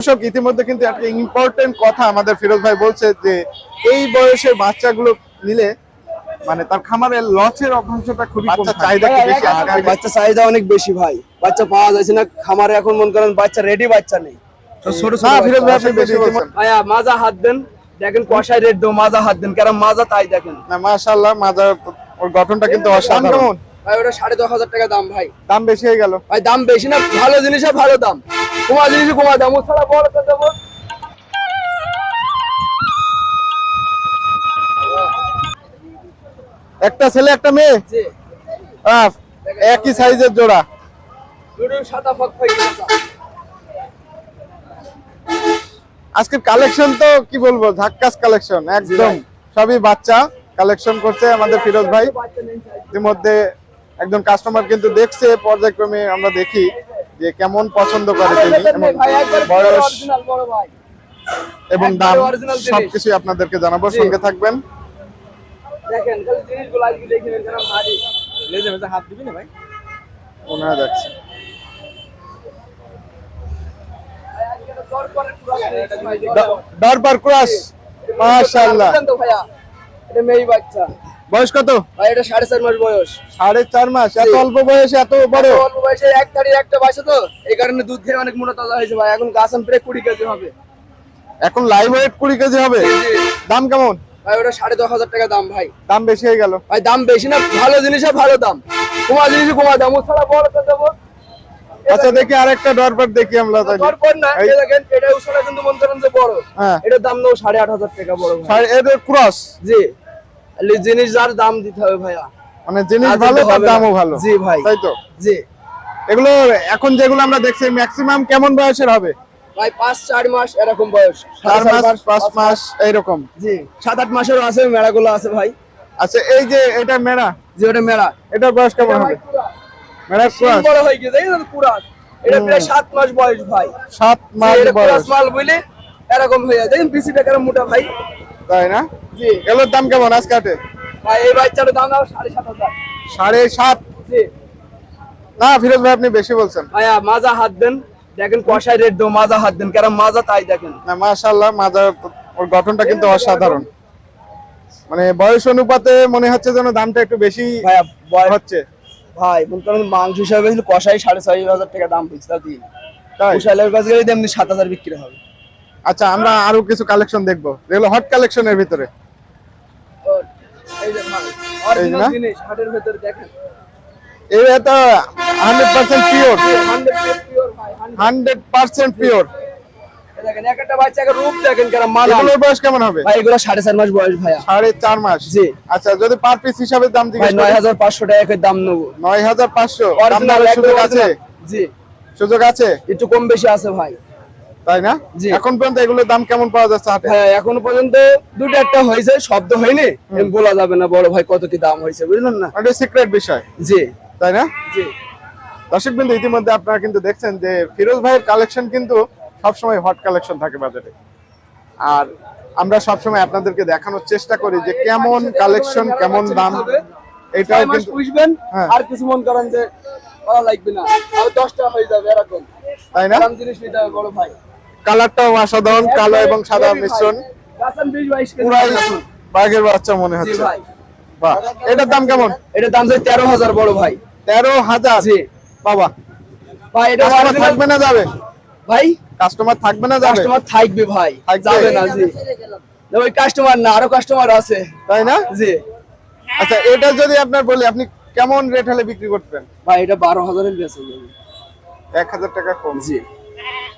দর্শক ইতিমধ্যে কিন্তু একটা ইম্পর্টেন্ট কথা আমাদের ফিরোজ ভাই বলছে যে এই বয়সের বাচ্চাগুলো নিলে মানে তার খামারের লসের অংশটা খুবই বাচ্চা চাহিদা কি বেশি? বাচ্চা চাহিদা অনেক বেশি ভাই। বাচ্চা পাওয়া যাচ্ছে না খামারে এখন মন করেন বাচ্চা রেডি বাচ্চা নেই। তো ছোট ছোট না ফিরোজ ভাই বাচ্চা। আপনি বেশি বলছেন। ভাইয়া মাজা হাত দেন। দেখেন কষায় দেবো মাজা হাত দেন কারণ মাজা তাই দেখেন। না মাশাআল্লাহ মাজার ওর গঠনটা কিন্তু অসাধারণ। ভাই ওটা সাড়ে দশ হাজার টাকা দাম ভাই। দাম বেশি হয়ে গেল। ভাই দাম বেশি না ভালো ভালো দাম। কমা জিনিসে কমা দাম ও ছাড়া বড় তো দেবো। একটা ছেলে একটা মেয়ে? একই সাইজের জোড়া। সাদা আজকের কালেকশন তো কি বলব ঝাক্কাস কালেকশন একদম। সবই বাচ্চা কালেকশন করছে আমাদের ফিরোজ ভাই। ইতিমধ্যে একজন কাস্টমার কিন্তু দেখছে পর্যায়ক্রমে আমরা দেখি যে কেমন পছন্দ করে তিনি এবং বয়স অরিজিনাল বড় ভাই। এবং দাম। সবকিছুই আপনাদেরকে জানাব সঙ্গে থাকবেন। মনে হয় যাচ্ছে। দরবার ক্রাশ মাশাআল্লাহ। এটা মেয়ে বাচ্চা। বয়স কত? ভাই এটা সাড়ে চার মাস বয়স। সাড়ে চার মাস। এত অল্প বয়সে এত বড়? অল্প বয়সে এক তারিখ একটা বাচ্চা তো? এই কারণে দুধ খেয়ে অনেক মোটা তাজা হয়েছে ভাই। এখন গাছ প্রায় কুড়ি কেজি হবে। এখন লাইভ ওয়েট কুড়ি কেজি হবে? দাম কেমন? ভাই ওটা সাড়ে দশ হাজার টাকা দাম ভাই। দাম বেশি হয়ে গেল। ভাই দাম বেশি না ভালো ভালো দাম। কমা জিনিসে কমা দাম ও ছাড়া বড় তো দেবো। আচ্ছা দেখি আরেকটা দেখি আমরা তাহলে। না এই- দেখেন এটা কিন্তু যে বড়। হ্যাঁ। এটার দাম নেও সাড়ে আট হাজার টাকা বড় ভাই। ক্রস জি। জিনিস যার দাম দিতে হবে ভাইয়া। মানে জিনিস ভালো তার দামও ভালো। জি ভাই। তাই তো? জি। এগুলো এখন যেগুলো আমরা দেখছি ম্যাক্সিমাম কেমন বয়সের হবে? ভাই পাঁচ চার মাস এরকম বয়স। চার মাস পাঁচ মাস। এইরকম। জি সাত আট মাসেরও আছে মেলাগুলো আছে ভাই। আচ্ছা এই যে এটা মেরা যে ওটা মেলা। এটার বয়স কেমন হবে? মেরা ক্রস বড় হয়ে গেছে এই পুরাস এটা প্রায় সাত মাস বয়স ভাই। সাত মাস বয়স। মাল বুঝলে? এরকম হয়ে যায়। দেখেন বিসি টাকার মোটা ভাই। তাই না? এগুলোর দাম কেমন আজকে হাটে? ভাই এই বাচ্চাটার দাম দাও সাড়ে সাত হাজার। সাড়ে সাত? না ফিরোজ ভাই আপনি বেশি বলছেন। ভাইয়া মাজা হাত দেন। দেখেন কষায় রেট দেবো মাজা হাত দেন। কারণ মাজা তাই দেখেন। না মাশাআল্লাহ মাজার ওর গঠনটা কিন্তু অসাধারণ। মানে বয়স অনুপাতে মনে হচ্ছে যেন দামটা একটু বেশি হচ্ছে। ভাই মনে করেন মাংস হিসাবে কষাই সাড়ে ছয় হাজার টাকা দাম হয়েছে তাও দিন। কাছে গেলে এমনি সাত হাজার বিক্রি হবে। আচ্ছা আমরা আরও কিছু কালেকশন দেখব। যেগুলো হট কালেকশনের ভিতরে। তো এই যে ভাই অরিজিনাল না? জিনিস হাটের ভেতরে দেখেন। এই তো হান্ড্রেড পার্সেন্ট পিওর 100% pure ভাই 100 হান্ড্রেড পার্সেন্ট পিওর এই দেখেন এক একটা বাচ্চাকে রূপ দেখেন কারণ মালা এগুলোর বয়স কেমন হবে? ভাই সাড়ে চার মাস বয়স ভাইয়া। চার মাস? জি। আচ্ছা যদি পার পিস হিসাবে দাম নয় হাজার পাঁচশো টাকা দাম নেব। নয় হাজার পাঁচশো। সুযোগ আছে? জি। সুযোগ আছে? একটু কম বেশি আছে ভাই। তাই না। এখন পর্যন্ত এগুলোর দাম কেমন পাওয়া যাচ্ছে হাটে? হ্যাঁ এখনও পর্যন্ত দুটো একটা হয়েছে শব্দ হয়নি। বলা যাবে না বড় ভাই কত কি দাম হয়েছে বুঝলেন না? এটা সিক্রেট বিষয়। জি। তাই না? জি। দর্শক বিন্দু ইতিমধ্যে আপনারা কিন্তু দেখছেন যে ফিরোজ ভাইয়ের কালেকশন কিন্তু সবসময় হট কালেকশন থাকে বাজারে। আর আমরা সবসময় আপনাদেরকে দেখানোর চেষ্টা করি যে কেমন কালেকশন কেমন দাম এটাও কিন্তু পুষবেন হ্যাঁ। আর কিছু মন করেন যে লাগবে না। আর হয়ে যাবে এরকম। তাই না? দাম জিনিস নিতে হবে বড় ভাই। কালারটাও অসাধারণ কালো এবং সাদা মিশ্রণ। বাঘের বাচ্চা মনে হচ্ছে। বাহ এটার দাম কেমন? এটার দাম যায় তেরো হাজার বড় ভাই। তেরো হাজার? বাবা। ভাই এটা কাস্টমার থাকবে না যাবে? ভাই? কাস্টমার থাকবে না যাবে? কাস্টমার থাকবে ভাই। যাবে না জি। ওই কাস্টমার না আরও কাস্টমার আছে। তাই না? জি। আচ্ছা এটা যদি আপনার বলি আপনি কেমন রেট হলে বিক্রি করতেন? ভাই এটা বারো হাজারের বেচে যাবে। এক হাজার টাকা কম। জি।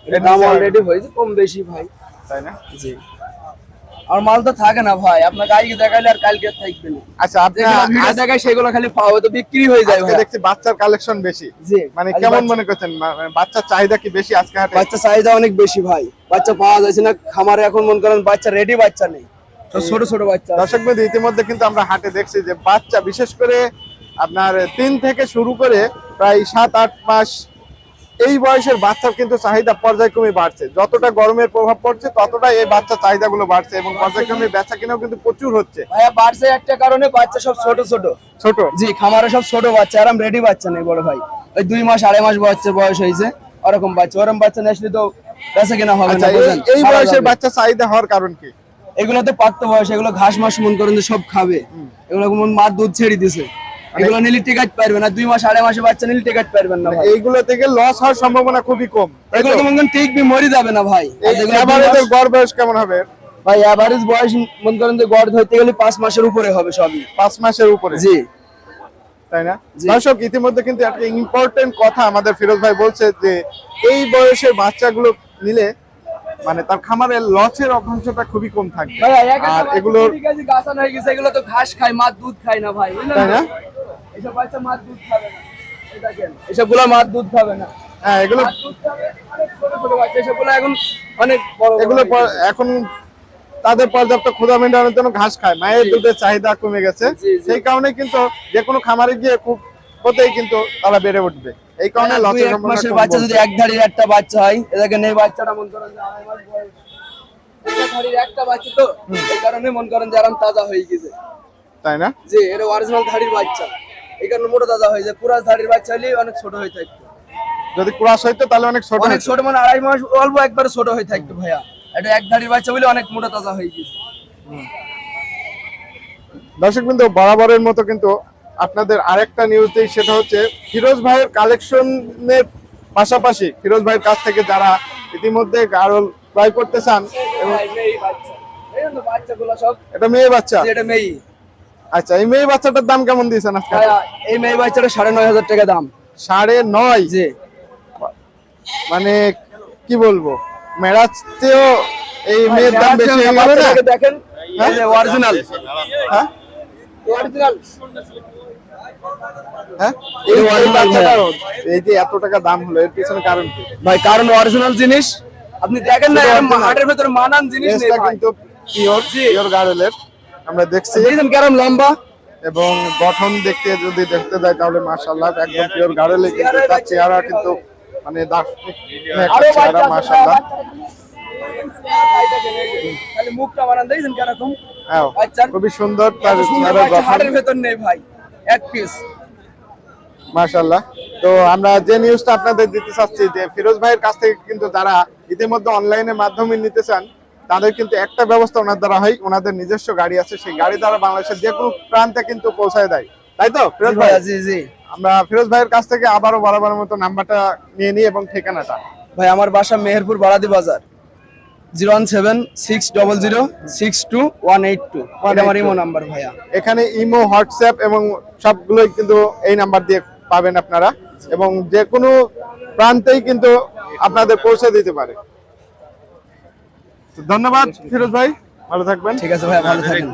এটা দাম অলরেডি হয়েছে কম বেশি ভাই। তাই না? জি। আর মাল তো থাকে না ভাই আপনাকে আজকে দেখাইলে আর কালকে থাকবে না। আচ্ছা আপনি ভিডিও দেখায় সেগুলো খালি পাওয়া তো বিক্রি হয়ে যায় ভাই। দেখছি বাচ্চার কালেকশন বেশি। জি মানে কেমন মনে করছেন? মানে বাচ্চার চাহিদা কি বেশি আজকে হাটে? বাচ্চা চাহিদা অনেক বেশি ভাই। বাচ্চা পাওয়া যাচ্ছে না খামারে এখন মন করেন বাচ্চা রেডি বাচ্চা নেই। তো ছোট ছোট বাচ্চা দর্শক বন্ধু ইতিমধ্যে কিন্তু আমরা হাটে দেখছি যে বাচ্চা বিশেষ করে আপনার তিন থেকে শুরু করে প্রায় সাত আট মাস এই বয়সের বাচ্চার কিন্তু চাহিদা পর্যায়ক্রমে বাড়ছে। যতটা গরমের প্রভাব পড়ছে ততটা এই বাচ্চা চাহিদাগুলো বাড়ছে এবং পর্যায়ক্রমে বেচা কিনাও কিন্তু প্রচুর হচ্ছে। ভাইয়া বাড়ছে একটা কারণে বাচ্চা সব ছোট ছোট। ছোট? জি খামারে সব ছোট বাচ্চা আরাম রেডি বাচ্চা নেই বড় ভাই। ওই দুই মাস আড়াই মাস বাচ্চা বয়স হয়েছে ওরকম বাচ্চা। ওরকম বাচ্চা নিয়ে আসলে তো বেচা কেনা হবে আচ্ছা না এই- বুঝেন? এই সারা বয়সের বাচ্চা চাহিদা হওয়ার কারণ কি? এগুলো তো প্রাপ্ত বয়স এগুলো ঘাস মাস মন করেন যে সব খাবে। এগুলো মন মার দুধ ছেড়ে দিছে। এগুলো নিলে টিকাট পারবে না দুই মাস আড়াই মাসে বাচ্চা নিলে টিকাট পারবেন না এইগুলো থেকে লস হওয়ার সম্ভাবনা খুবই কম এগুলো তো? মনে করেন টিকবি মরে যাবে না ভাই। এভারেজের গড় বয়স কেমন হবে? ভাই এভারেজ বয়স মন করেন যে গড় ধরতে গেলে পাঁচ মাসের উপরে হবে সবই। পাঁচ মাসের উপরে? জি। তাই না? দর্শক ইতিমধ্যে কিন্তু একটা ইম্পর্টেন্ট কথা আমাদের ফিরোজ ভাই বলছে যে এই বয়সের বাচ্চাগুলো নিলে মানে তার খামারের লসের অংশটা খুবই কম থাকবে। আর এগুলোর গাছানো হয়ে গেছে এগুলো তো ঘাস খায় মাছ দুধ খায় না ভাই তাই না? এসব বাচ্চা মাছ দুধ খাবে না। দেখেন এসবগুলো মাছ দুধ খাবে না। হ্যাঁ এগুলো দুধ খাবে অনেক ছোট ছোট বাচ্চা। এসবগুলো এখন অনেক বড় বড় এগুলো এখন তাদের পর্যাপ্ত ক্ষুধা মেটানোর জন্য ঘাস খায়। মায়ের দুধের চাহিদা কমে গেছে। জি, জি। সেই কারণে কিন্তু যে কোনো খামারে গিয়ে খুব হতেই কিন্তু তারা বেড়ে উঠবে। এই কারণে লসের সম্ভাবনা বাচ্চা যদি এক ধাড়ির একটা বাচ্চা হয় এ দেখেন এই বাচ্চাটা মন করেন যে আড়াই মাস বয়স। একটা ধাড়ির একটা বাচ্চা তো এই কারণে মন করেন যে আরাম তাজা হয়ে গেছে। তাই না? যে এটা অরিজিনাল ধাড়ির বাচ্চা। কারণে মোটা তাজা হয়ে যায়। পুরা ধাড়ির বাচ্চা হলে অনেক ছোট হয়ে থাকতো। যদি হইতো তাহলে অনেক ছোট অনেক ছোট মানে আড়াই মাস অল্প একবারে ছোট হয়ে থাকতো ভাইয়া। এটা এক ধাড়ির বাচ্চা বলে অনেক মোটা তাজা হয়ে গেছে। দর্শক কিন্তু বরাবরের মতো কিন্তু আপনাদের আরেকটা নিউজ দিই সেটা হচ্ছে ফিরোজ ভাইয়ের কালেকশনের পাশাপাশি ফিরোজ ভাইয়ের কাছ থেকে যারা ইতিমধ্যে গারল ক্রয় করতে চান এবং এটা মেয়ে বাচ্চা? এটা মেয়ে। আচ্ছা এই মেয়ে বাচ্চাটার দাম কেমন দিয়েছেন আজকে? এই মেয়ে বাচ্চাটা সাড়ে নয় হাজার টাকা দাম। সাড়ে নয়? যে মানে কি বলব? মেরাজ এই মেয়ের দাম বেশি হয়ে গেল না? দেখেন অরিজিনাল হ্যাঁ? অরিজিনাল হ্যাঁ? এই যে এত টাকা দাম হলো এর পিছনে কারণ কি? ভাই কারণ অরিজিনাল জিনিস। আপনি দেখেন না হাটের ভেতরে মানান জিনিস কিন্তু পিওর পিওর গার্ডেলের আমরা দেখছি। কেরম লম্বা। এবং গঠন দেখতে যদি দেখতে যায় তাহলে মাশাআল্লাহ একদম পিওর গার্ডেলে কিন্তু তার চেহারা কিন্তু মানে দার্শনিক চেহারা কীরকম? হ্যাঁ খুবই সুন্দর তার হাটের ভেতর নেই ভাই এক পিস মাশাআল্লাহ। তো আমরা যে নিউজটা আপনাদের দিতে চাচ্ছি যে ফিরোজ ভাইয়ের কাছ থেকে কিন্তু যারা ইতিমধ্যে অনলাইনের মাধ্যমে নিতে চান তাদের কিন্তু একটা ব্যবস্থা ওনার দ্বারা হয় ওনাদের নিজস্ব গাড়ি আছে সেই গাড়ি দ্বারা বাংলাদেশের যে কোনো প্রান্তে কিন্তু পৌঁছায় দেয়। তাই তো ফিরোজ ভাই? জি জি। আমরা ফিরোজ ভাইয়ের কাছ থেকে আবারও বরাবরের মতো নাম্বারটা নিয়ে নিই এবং ঠিকানাটা। ভাই আমার বাসা Meherpur Baradi Bazar. Zero one seven six double zero six two one eight two. আমার ইমো নাম্বার ভাইয়া। এখানে ইমো হোয়াটসঅ্যাপ এবং সবগুলোই কিন্তু এই নাম্বার দিয়ে পাবেন আপনারা এবং যে কোনো প্রান্তেই কিন্তু আপনাদের পৌঁছে দিতে পারে। ধন্যবাদ ফিরোজ ভাই ভালো থাকবেন। ঠিক আছে ভাই ভালো থাকেন